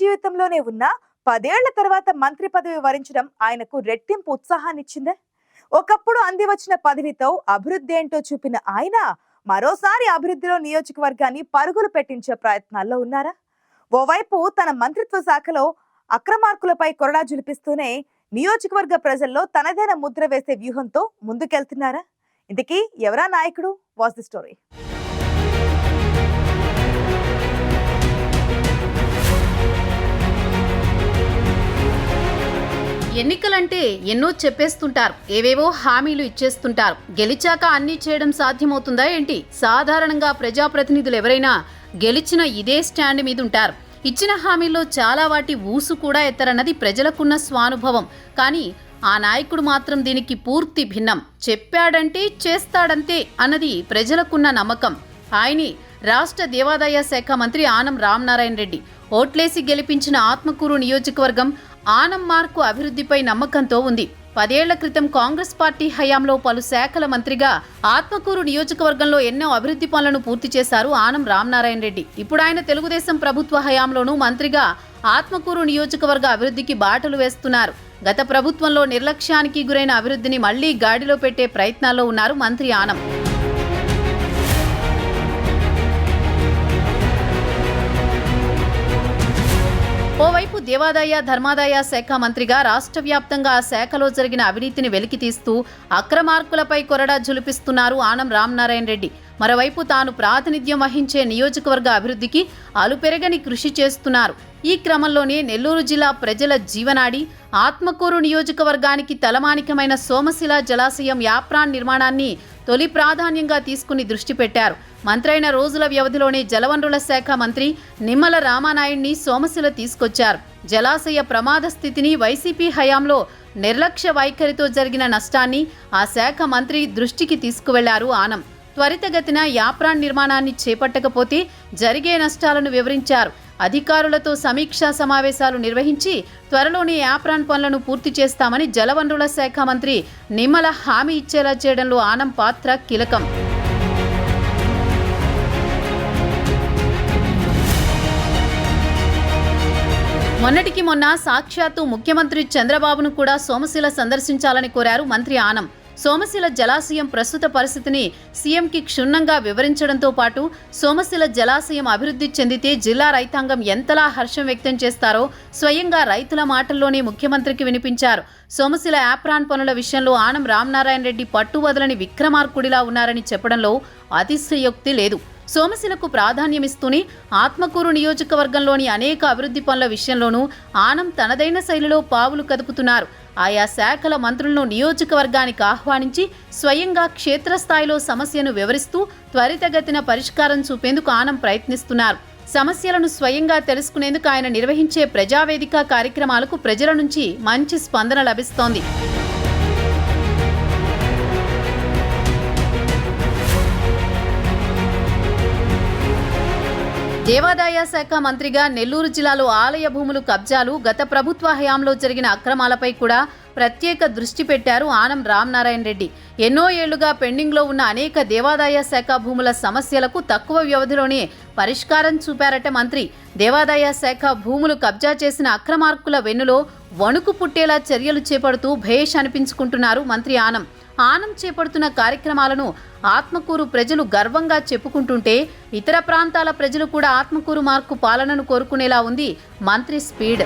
జీవితంలోనే ఉన్న పదేళ్ళ తర్వాత మంత్రి పదవి వరించడం ఆయనకు రెట్టింపు ఉత్సాహాన్నిచ్చిందే. ఒకప్పుడు అంది వచ్చిన పదవితో అభివృద్ధి ఏంటో చూపిన ఆయన మరోసారి అభివృద్ధిలో నియోజకవర్గాన్ని పరుగులు పెట్టించే ప్రయత్నాల్లో ఉన్నారా? ఓవైపు తన మంత్రిత్వ శాఖలో అక్రమార్కులపై కొరడా జులిపిస్తూనే నియోజకవర్గ ప్రజల్లో తనదైన ముద్ర వేసే వ్యూహంతో ముందుకెళ్తున్నారా? ఇంతకీ ఎవరా నాయకుడు? Was the story. ఎన్నికలంటే ఎన్నో చెప్పేస్తుంటారు. ఏవేవో హామీలు ఇచ్చేస్తుంటారు. గెలిచాక అన్నీ చేయడం సాధ్యమవుతుందా ఏంటి? సాధారణంగా ప్రజాప్రతినిధులు ఎవరైనా గెలిచిన ఇదే స్టాండ్ మీద ఉంటారు ఇచ్చిన హామీల్లో చాలా వాటి ఊసు కూడా ఎత్తరన్నది ప్రజలకున్న స్వానుభవం. కానీ ఆ నాయకుడు మాత్రం దీనికి పూర్తి భిన్నం. చెప్పాడంటే చేస్తాడంతే అన్నది ప్రజలకున్న నమ్మకం. ఆయనే రాష్ట్ర దేవాదాయ శాఖ మంత్రి ఆనం రామనారాయణ రెడ్డి. ఓట్లేసి గెలిపించిన ఆత్మకూరు నియోజకవర్గం ఆనం అభివృద్ధిపై నమ్మకంతో ఉంది. పదేళ్ళ క్రితం కాంగ్రెస్ పార్టీ హయాంలో పలు శాఖల మంత్రిగా ఆత్మకూరు నియోజకవర్గంలో ఎన్నో అభివృద్ధి పనులను పూర్తి చేశారు ఆనం రామనారాయణ రెడ్డి. ఇప్పుడు ఆయన తెలుగుదేశం ప్రభుత్వ హయాంలోనూ మంత్రిగా ఆత్మకూరు నియోజకవర్గ అభివృద్ధికి బాటలు వేస్తున్నారు. గత ప్రభుత్వంలో నిర్లక్ష్యానికి గురైన అభివృద్ధిని మళ్ళీ గాడిలో పెట్టే ప్రయత్నాల్లో ఉన్నారు మంత్రి ఆనం. దేవాదాయ ధర్మాదాయ శాఖ మంత్రిగా రాష్ట్ర వ్యాప్తంగా ఆ శాఖలో జరిగిన అవినీతిని వెలికితీస్తూ అక్రమార్కులపై కొరడా జులిపిస్తున్నారు ఆనం రామనారాయణ రెడ్డి. మరోవైపు తాను ప్రాతినిధ్యం వహించే నియోజకవర్గ అభివృద్ధికి అలుపెరగని కృషి చేస్తున్నారు. ఈ క్రమంలోనే నెల్లూరు జిల్లా ప్రజల జీవనాడి ఆత్మకూరు నియోజకవర్గానికి తలమానికమైన సోమశిల జలాశయం యాప్రాన్ నిర్మాణాన్ని తొలి ప్రాధాన్యంగా తీసుకుని దృష్టి పెట్టారు. మంత్రైన రోజుల వ్యవధిలోనే జలవనరుల శాఖ మంత్రి నిమ్మల రామానాయుడిని సోమశిల తీసుకొచ్చారు. జలాశయ ప్రమాద స్థితిని వైసీపీ హయాంలో నిర్లక్ష్య వైఖరితో జరిగిన నష్టాన్ని ఆ శాఖ మంత్రి దృష్టికి తీసుకువెళ్ళారు ఆనం. త్వరితగతిన యాప్రాన్ నిర్మాణాన్ని చేపట్టకపోతే జరిగే నష్టాలను వివరించారు. అధికారులతో సమీక్షా సమావేశాలు నిర్వహించి త్వరలోనే యాప్రాన్ పనులను పూర్తి చేస్తామని జలవనరుల శాఖ మంత్రి నిమ్మల హామీ ఇచ్చేలా చేయడంలో ఆనం పాత్ర కీలకం. మొన్నటికి మొన్న సాక్షాత్తు ముఖ్యమంత్రి చంద్రబాబును కూడా సోమశిల సందర్శించాలని కోరారు మంత్రి ఆనం. సోమశిల జలాశయం ప్రస్తుత పరిస్థితిని సీఎంకి క్షుణ్ణంగా వివరించడంతో పాటు సోమశిల జలాశయం అభివృద్ధి చెందితే జిల్లా రైతాంగం ఎంతలా హర్షం వ్యక్తం చేస్తారో స్వయంగా రైతుల మాటల్లోనే ముఖ్యమంత్రికి వినిపించారు. సోమశిల యాప్రాన్ పనుల విషయంలో ఆనం రామనారాయణ రెడ్డి పట్టువదలని విక్రమార్కుడిలా ఉన్నారని చెప్పడంలో అతిశయోక్తి లేదు. సోమశిలకు ప్రాధాన్యమిస్తూనే ఆత్మకూరు నియోజకవర్గంలోని అనేక అభివృద్ధి పనుల విషయంలోనూ ఆనం తనదైన శైలిలో పావులు కదుపుతున్నారు. ఆయా శాఖల మంత్రులను నియోజకవర్గానికి ఆహ్వానించి స్వయంగా క్షేత్రస్థాయిలో సమస్యను వివరిస్తూ త్వరితగతిన పరిష్కారం చూపేందుకు ఆనం ప్రయత్నిస్తున్నారు. సమస్యలను స్వయంగా తెలుసుకునేందుకు ఆయన నిర్వహించే ప్రజావేదిక కార్యక్రమాలకు ప్రజల నుంచి మంచి స్పందన లభిస్తోంది. దేవాదాయ శాఖ మంత్రిగా నెల్లూరు జిల్లాలో ఆలయ భూములు కబ్జాలు గత ప్రభుత్వ హయాంలో జరిగిన అక్రమాలపై కూడా ప్రత్యేక దృష్టి పెట్టారు ఆనం రామనారాయణ రెడ్డి. ఎన్నో ఏళ్ళుగా పెండింగ్లో ఉన్న అనేక దేవాదాయ శాఖ భూముల సమస్యలకు తక్కువ వ్యవధిలోనే పరిష్కారం చూపారట మంత్రి. దేవాదాయ శాఖ భూములు కబ్జా చేసిన అక్రమార్కుల వెన్నులో వణుకు పుట్టేలా చర్యలు చేపడుతూ భేష్ అనిపించుకుంటున్నారు మంత్రి ఆనం. ఆనం చేపడుతున్న కార్యక్రమాలను ఆత్మకూరు ప్రజలు గర్వంగా చెప్పుకుంటుంటే ఇతర ప్రాంతాల ప్రజలు కూడా ఆత్మకూరు మార్కు పాలనను కోరుకునేలా ఉంది మంత్రి స్పీడ్.